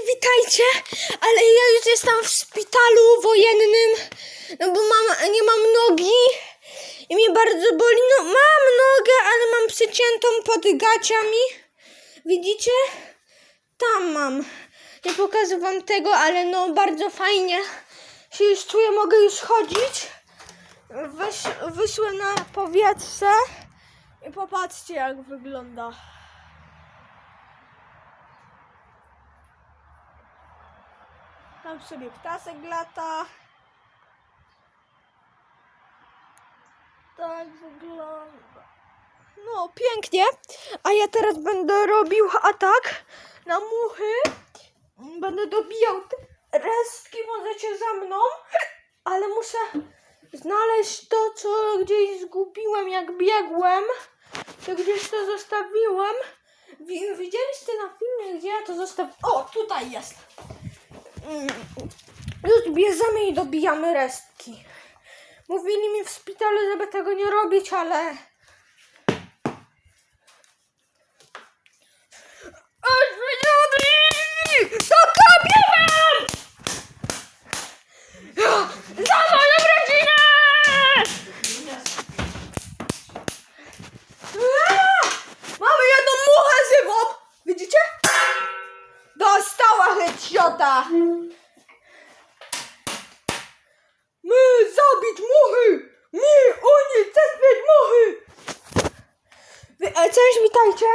Witajcie! Ale ja już jestem w szpitalu wojennym, no bo mam, nie mam nogi i mnie bardzo boli. No mam nogę, ale mam przyciętą pod gaciami. Widzicie? Tam mam. Nie pokażę wam tego, ale no bardzo fajnie się już czuję, mogę już chodzić. Wysz, wyszłem na powietrze i popatrzcie jak wygląda. Tam sobie ptasek lata. Tak wygląda. No, pięknie. A ja teraz będę robił atak na muchy. Będę dobijał te resztki, możecie za mną. Ale muszę znaleźć to, co gdzieś zgubiłem, jak biegłem. To gdzieś to zostawiłem. Wi- Widzieliście na filmie, gdzie ja to zostawiłem? O, tutaj jest. Już bierzemy i dobijamy resztki. Mówili mi w szpitalu, żeby tego nie robić, ale... Headshota! My zabić muchy! My, oni, zabić muchy! Wy, e, Cześć, witajcie!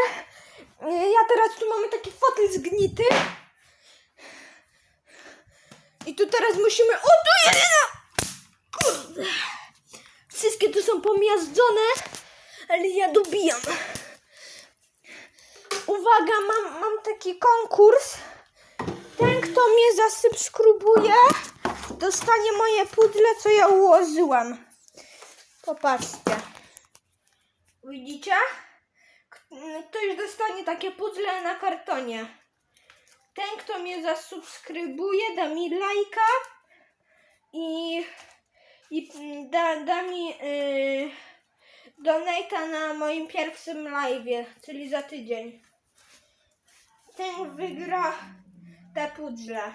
E, Ja teraz tu mamy taki fotel zgnity. I tu teraz musimy... O, tu jedyna! Kurde! Wszystkie tu są pomiażdżone, ale ja dobijam. Uwaga, mam, mam taki konkurs. Kto mnie zasubskrybuje, dostanie moje pudle, co ja ułożyłem. Popatrzcie. Widzicie? Ktoś dostanie takie puzzle na kartonie. Ten, kto mnie zasubskrybuje, da mi lajka i, i da, da mi yy, donata na moim pierwszym live'ie, czyli za tydzień. Ten wygra te puzzle.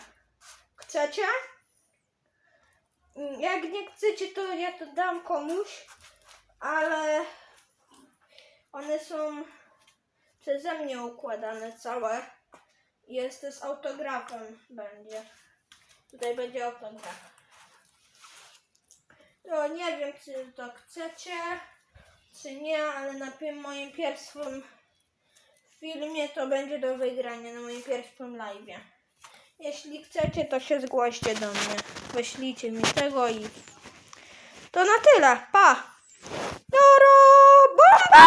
Chcecie? Mm, Jak nie chcecie, to ja to dam komuś, ale one są przeze mnie układane całe. Jest z autografem będzie. Tutaj będzie autograf. To nie wiem, czy to chcecie, czy nie, ale na moim pierwszym filmie to będzie do wygrania na moim pierwszym live'ie. Jeśli chcecie, to się zgłoście do mnie. Wyślijcie mi tego i to na tyle. Pa! Doro! Bomba!